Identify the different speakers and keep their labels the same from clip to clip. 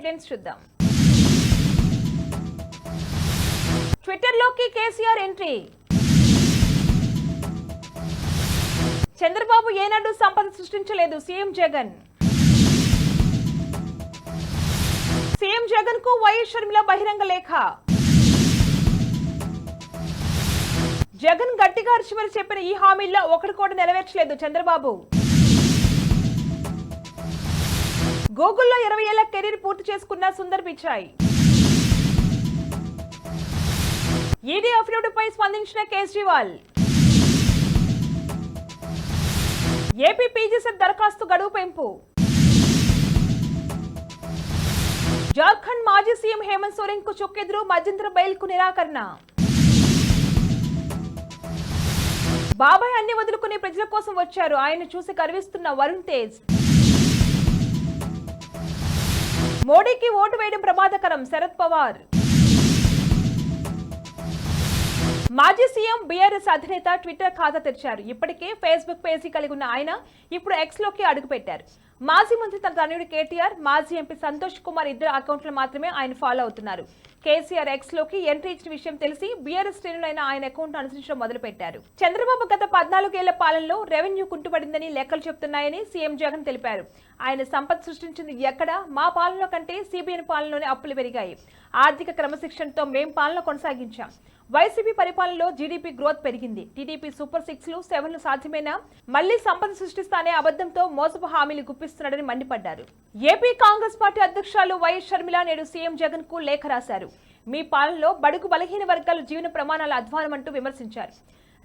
Speaker 1: Headlines చూద్దాం. ట్విట్టర్లోకి KCR entry. Chandrababu ఏనాడు సంపద సృష్టించలేదు సీఎం జగన్. సీఎం జగన్కు వైఎస్ షర్మిల బహిరంగ లేఖ. జగన్ గట్టిగా చివరి చెప్పిన ఈ హామీల్లో ఒకటి కూడా నెరవేర్చలేదు చంద్రబాబు. గూగుల్లో ఇరవై ఏళ్ళ కెరీర్ పూర్తి చేసుకున్న సుందర్ పిచాయ్ ఈడీ అఫిడవిట్పై స్పందించిన కేజ్రీవాల్. ఏపీ పీజీసెట్ దరఖాస్తు గడువు పెంపు. జార్ఖండ్ మాజీ సీఎం హేమంత్ సోరెన్కు చుక్కెదురు మధ్యంతర బెయిల్కు నిరాకరణ. బాబాయ్ అన్ని వదులుకుని ప్రజల కోసం వచ్చారు. ఆయన చూసి కరివిస్తున్న వరుణ్ తేజ్. మోడీకి ఓటు వేయడం ప్రమాదకరం. శరద్ పవార్. మాజీ సీఎం బీఆర్ఎస్ అధినేత ట్విట్టర్ ఖాతా తెరిచారు. ఇప్పటికే ఫేస్బుక్ పేజీ కలిగి ఉన్న ఆయన ఇప్పుడు ఎక్స్లోకి అడుగుపెట్టారు. మాజీ మంత్రి తన తనయుడు కేటీఆర్ మాజీ ఎంపీ సంతోష్ కుమార్ ఇద్దరు అకౌంట్లు మాత్రమే ఆయన ఫాలో అవుతున్నారు. కేసీఆర్ ఎక్స్లోకి ఎంట్రీ ఇచ్చిన విషయం తెలిసి బీఆర్ఎస్ శ్రేణులైన ఆయన అకౌంట్ అనుసరించడం మొదలుపెట్టారు. చంద్రబాబు గత పద్నాలుగేళ్ళ పాలనలో రెవెన్యూ కుంటుపడిందని లెక్కలు చెబుతున్నాయని సీఎం జగన్ తెలిపారు. ఆయన సంపద సృష్టించింది ఎక్కడ మా పాలనలో కంటే సిబిఎన్ పాలనలోనే అప్పులు పెరిగాయి. ఆర్థిక క్రమశిక్షణతో మేం పాలన కొనసాగించాం. వైసీపీ పరిపాలనలో జీడీపీ గ్రోత్ పెరిగింది. టీడీపీ సూపర్ సిక్స్లు సెవెన్ సాధ్యమేనా? మళ్ళీ సంపద సృష్టిస్తానే అబద్దంతో మోసపు హామీలు గుప్పిస్తున్నాడని మండిపడ్డారు. ఏపీ కాంగ్రెస్ పార్టీ అధ్యక్షురాలు వైఎస్ షర్మిల నేడు సీఎం జగన్కు లేఖ రాశారు. మీ పాలనలో బడుగు బలహీన వర్గాల జీవన ప్రమాణాల అధ్వానమంటూ విమర్శించారు.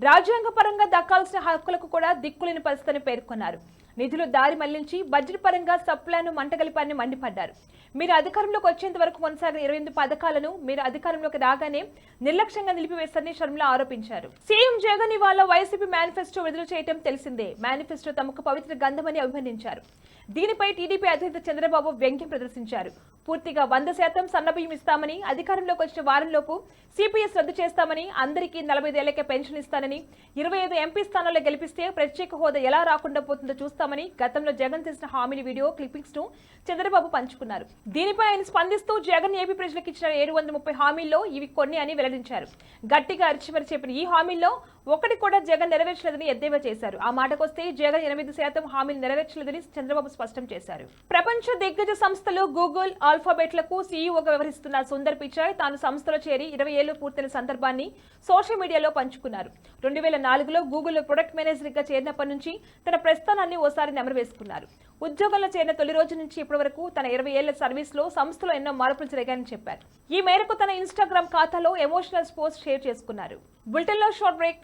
Speaker 1: రాజ్యాంగ పరంగా దక్కాల్సిన హక్కులకు కూడా దిక్కులేని పరిస్థితిని పేర్కొన్నారు. నిధులు దారి మళ్ళించి బడ్జెట్ పరంగా సప్లాను మంటగలిపారని మండిపడ్డారు. మీరు అధికారంలోకి వచ్చేంత వరకు కొనసాగిన ఇరవై ఎనిమిది పథకాలను మీరు అధికారంలోకి రాగానే నిర్లక్ష్యంగా నిలిపివేస్తారని షర్మిల ఆరోపించారు. సీఎం జగన్ ఇవాళ వైసీపీ మేనిఫెస్టో విడుదల చేయడం తెలిసిందే. మేనిఫెస్టో తమకు పవిత్ర గంధమని అభివర్ణించారు. దీనిపై టీడీపీ అధినేత చంద్రబాబు వ్యంగ్యం ప్రదర్శించారు. పూర్తిగా వంద శాతం సన్నబియ్యం ఇస్తామని అధికారంలోకి వచ్చిన వారంలోపు సిపిఎస్ రద్దు చేస్తామని అందరికీ నలభై ఐదేళ్ళకే పెన్షన్ ఇస్తానని ఇరవై ఐదు ఎంపీ స్థానాల్లో గెలిపిస్తే ప్రత్యేక హోదా ఎలా రాకుండా పోతుందో చూస్తామని గతంలో జగన్ చేసిన హామీల వీడియో క్లిప్పింగ్స్ను చంద్రబాబు పంచుకున్నారు. దీనిపై ఆయన స్పందిస్తూ జగన్ ఏపీ ప్రజలకు ఇచ్చిన ఏడు వందల ముప్పై హామీల్లో ఇవి కొన్ని అని వెల్లడించారు. గట్టిగా అరిచిమరి చెప్పిన ఈ హామీల్లో ఒకటి కూడా జగన్ నెరవేర్చలేదని ఎద్దేవా చేశారు. ఆ మాటకొస్తే జగన్ ఎనిమిది శాతం హామీలు నెరవేర్చలేదని చంద్రబాబు స్పష్టం చేశారు. ప్రపంచ దిగ్గజ సంస్థలు గూగుల్ ఆల్ఫాబెట్లకు సీఈఓగా వ్యవహరిస్తున్న సుందర్ పిచాయ్ తాను సంస్థలో చేరి ఇరవై ఏళ్ళు పూర్తయిన సందర్భాన్ని సోషల్ మీడియాలో పంచుకున్నారు. రెండు వేల నాలుగులో గూగుల్ ప్రొడక్ట్ మేనేజర్గా చేరినప్పటి నుంచి తన ప్రస్థానాన్ని ఓసారి నెమరు వేసుకున్నారు ఉద్యోగంలో చేరిన తొలి రోజు నుంచి ఇప్పటి వరకు తన ఇరవై ఏళ్ళ సర్వీస్లో సంస్థలో ఎన్నో మార్పులు జరిగాయని చెప్పారు. ఈ మేరకు తన ఇన్స్టాగ్రామ్ ఖాతాలో ఎమోషనల్ పోస్ట్ షేర్ చేసుకున్నారు. బులెటిన్లో షార్ట్ బ్రేక్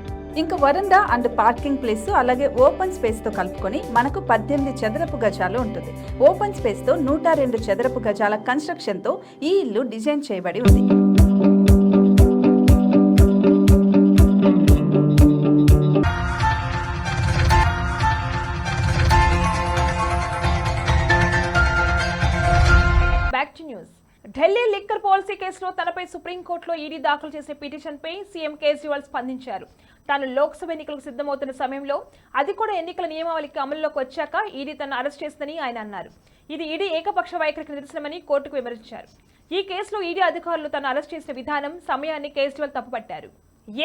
Speaker 2: ఇంకా వరండా అండ్ పార్కింగ్ ప్లేస్ అలాగే ఓపెన్ స్పేస్తో కలుపుకొని మనకు పద్దెనిమిది చదరపు గజాలు ఉంటుంది. ఓపెన్ స్పేస్తో నూట రెండు చదరపు గజాల కన్స్ట్రక్షన్తో ఈ ఇల్లు డిజైన్ చేయబడి ఉంది.
Speaker 1: Back to news Delhi liquor policy కేసులో తనపై సుప్రీంకోర్టులో ఈడీ దాఖలు చేసే పిటిషన్పై సీఎం కేజ్రీవాల్ స్పందించారు. తాను లోక్సభ ఎన్నికలకు సిద్ధమవుతున్న సమయంలో అది కూడా ఎన్నికల నియమావళికి అమల్లోకి వచ్చాక ఈడీ తను అరెస్ట్ చేసిందని ఆయన అన్నారు. ఇది ఈడీ ఏకపక్ష వైఖరికి నిరసనమని కోర్టుకు విమర్శించారు. ఈ కేసులో ఈడీ అధికారులు తను అరెస్ట్ చేసిన విధానం సమయాన్ని కేజ్రీవాల్ తప్పుపట్టారు.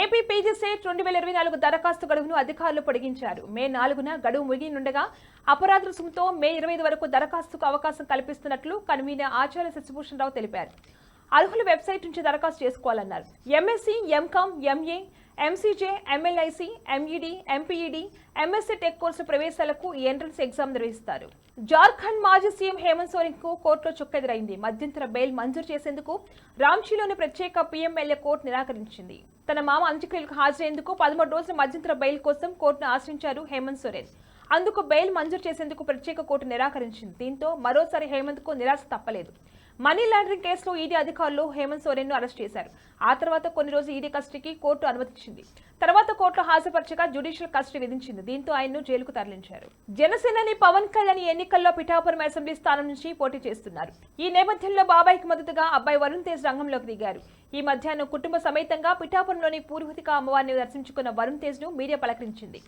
Speaker 1: ఏపీ పీజీసెట్ రెండు వేల ఇరవై నాలుగు దరఖాస్తు గడువును అధికారులు పొడిగించారు. మే నాలుగున గడువు ముగినుండగా అపరాధ రుసుముతో మే ఇరవై ఐదు వరకు దరఖాస్తుకు అవకాశం కల్పిస్తున్నట్లు కన్వీనర్ ఆచార్య శశిభూషణ్ రావు తెలిపారు. అర్హులు వెబ్సైట్ నుంచి దరఖాస్తు చేసుకోవాలన్నారు. MSc MCom MA MCJ MLISc MEd MPEd MSc tech course ప్రవేశాలకు ఈ ఎంట్రన్స్ ఎగ్జామ్ నిర్వహిస్తారు. జార్ఖండ్ మాజీ సీఎం హేమంత్ సోరెన్కు కోర్టులో చుక్కెదురైంది. మధ్యంతర బెయిల్ మంజూరు చేసేందుకు రాంచీలోని ప్రత్యేక పీఎంఎల్ఏ కోర్టు నిరాకరించింది. తన మామ అంత్యక్రియలకు హాజరయ్యేందుకు పదమూడు రోజుల మధ్యంతర బెయిల్ కోసం కోర్టును ఆశ్రయించారు హేమంత్ సోరెన్. అందుకు బెయిల్ మంజూరు చేసేందుకు ప్రత్యేక కోర్టు నిరాకరించింది. దీంతో మరోసారి హేమంత్కు నిరాశ తప్పలేదు. మనీ లాండరింగ్ కేసులో ఈడీ అధికారులు హేమంత్ సోరెన్ను అరెస్ట్ చేశారు. ఆ తర్వాత కొన్ని రోజులు ఈడీ కస్టడీకి కోర్టు అనుమతించింది తర్వాత కోర్టులో హాజరుపరచగా జ్యుడిషియల్ కస్టడీ విధించింది. దీంతో ఆయన్ను జైలుకు తరలించారు. జనసేనని పవన్ కళ్యాణ్ ఎన్నికల్లో పిఠాపురం అసెంబ్లీ స్థానం నుంచి పోటీ చేస్తున్నారు. ఈ నేపథ్యంలో బాబాయ్కి మద్దతుగా అబ్బాయి వరుణ్ తేజ్ రంగంలోకి దిగారు. ఈ మధ్యాహ్నం కుటుంబ సమేతంగా పిఠాపురంలోని పూర్వతిక అమ్మవారిని దర్శించుకున్న వరుణ్ తేజ్ను మీడియా పలకరించింది.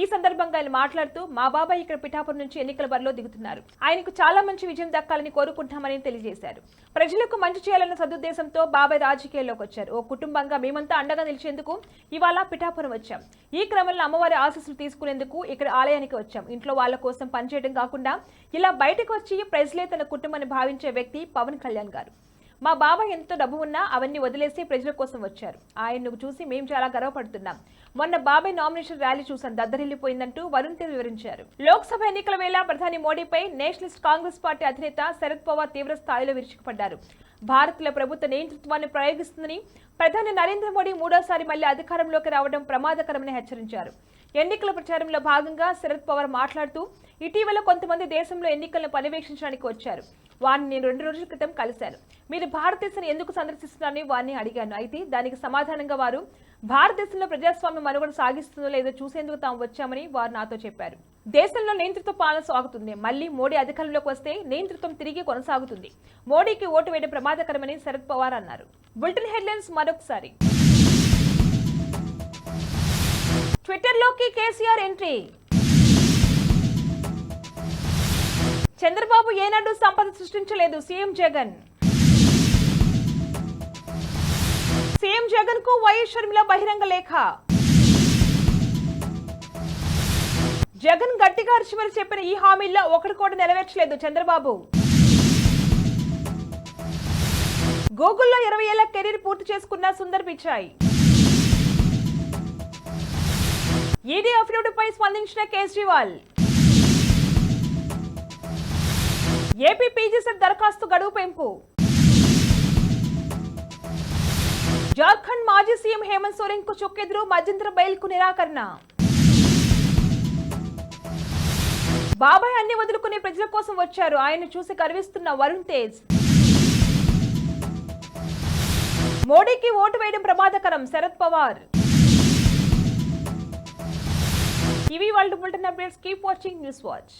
Speaker 1: ఈ సందర్భంగా ఆయన మాట్లాడుతూ మా బాబాయ్ ఇక్కడ పిఠాపురం నుంచి ఎన్నికల బరిలో దిగుతున్నారు. ఆయనకు చాలా మంచి విజయం దక్కాలని కోరుకుంటున్నామని తెలియజేశారు. ప్రజలకు మంచి చేయాలన్న సదుద్దేశంతో బాబాయ్ రాజకీయాల్లోకి వచ్చారు. ఓ కుటుంబంగా మేమంతా అండగా నిలిచేందుకు ఇవాళ పిఠాపురం వచ్చాం. ఈ క్రమంలో అమ్మవారి ఆశీస్సులు తీసుకునేందుకు ఇక్కడ ఆలయానికి వచ్చాం. ఇంట్లో వాళ్ళ కోసం పనిచేయడం కాకుండా ఇలా బయటకు వచ్చి ప్రజలే తన కుటుంబాన్ని భావించే వ్యక్తి పవన్ కళ్యాణ్ గారు. మా బాబాయ్ ఎంత డబ్బు ఉన్నా అవన్నీ వదిలేసి ప్రజల కోసం వచ్చారు. ఆయన్ను చూసి మేము చాలా గర్వపడుతున్నాం. మొన్న బాబాయ్ నామినేషన్ ర్యాలీ చూసాను దద్దరిల్లిపోయిందంటూ వరుణ్ తేజ్ వివరించారు. లోక్సభ ఎన్నికల వేళ ప్రధాని మోడీపై నేషనలిస్ట్ కాంగ్రెస్ పార్టీ అధినేత శరద్ పవార్ తీవ్ర స్థాయిలో విరుచుకుపడ్డారు. భారత్లో ప్రభుత్వ నియంతృత్వాన్ని ప్రయోగిస్తుందని ప్రధాని నరేంద్ర మోడీ మూడోసారి మళ్ళీ అధికారంలోకి రావడం ప్రమాదకరమని హెచ్చరించారు. ఎన్నికల ప్రచారంలో భాగంగా శరద్ పవార్ మాట్లాడుతూ ఇటీవల కొంతమంది దేశంలో ఎన్నికలను పర్యవేక్షించడానికి వచ్చారు. వారిని నేను రెండు రోజుల క్రితం కలిశాను. మీరు భారతదేశాన్ని ఎందుకు సందర్శిస్తున్నారని వారిని అడిగాను. అయితే దానికి సమాధానంగా వారు భారతదేశంలో ప్రజాస్వామ్యం మనుగడ సాగిస్తుందో లేదో చూసేందుకు తాము వచ్చామని వారు నాతో చెప్పారు. దేశంలో నియంతృత్వ పాలన సాగుతుంది. మళ్ళీ మోడీ అధికారంలోకి వస్తే నియంతృత్వం తిరిగి కొనసాగుతుంది. మోడీకి ఓటు వేయడం ప్రమాదకరమని శరద్ పవార్ అన్నారు. బులెటిన్ హెడ్లైన్స్ మరొకసారి. ట్విట్టర్లోకి కేసీఆర్ ఎంట్రీ. చంద్రబాబు ఏనాడు సంపద సృష్టించలేదు. సీఎం జగన్. సీఎం జగన్కు వైఎస్ షర్మిల బహిరంగ లేఖ. జగన్ గట్టిగా చివరి చెప్పిన ఈ హామీల్లో ఒకటి కూడా నెరవేర్చలేదు చంద్రబాబు. గూగుల్లో ఇరవై ఏళ్ళ కెరీర్ పూర్తి చేసుకున్న సుందర్ పిచాయ్ ఈడీ అఫిడవిట్పై స్పందించిన కేజ్రీవాల్. ఏపీ పీజీసెట్ దరఖాస్తు గడువు పెంపు. జార్ఖండ్ మాజీ సీఎం హేమంత్ సోరెన్కు చుక్కెదురు మధ్యంతర బెయిల్కు నిరాకరణ. బాబాయ్ అన్ని వదులుకునే ప్రజల కోసం వచ్చారు. ఆయన చూసి కరివిస్తున్న వరుణ్ తేజ్. మోడీకి ఓటు వేయడం ప్రమాదకరం. శరద్ పవార్. ఇవి world bulletin updates. Keep watching news watch.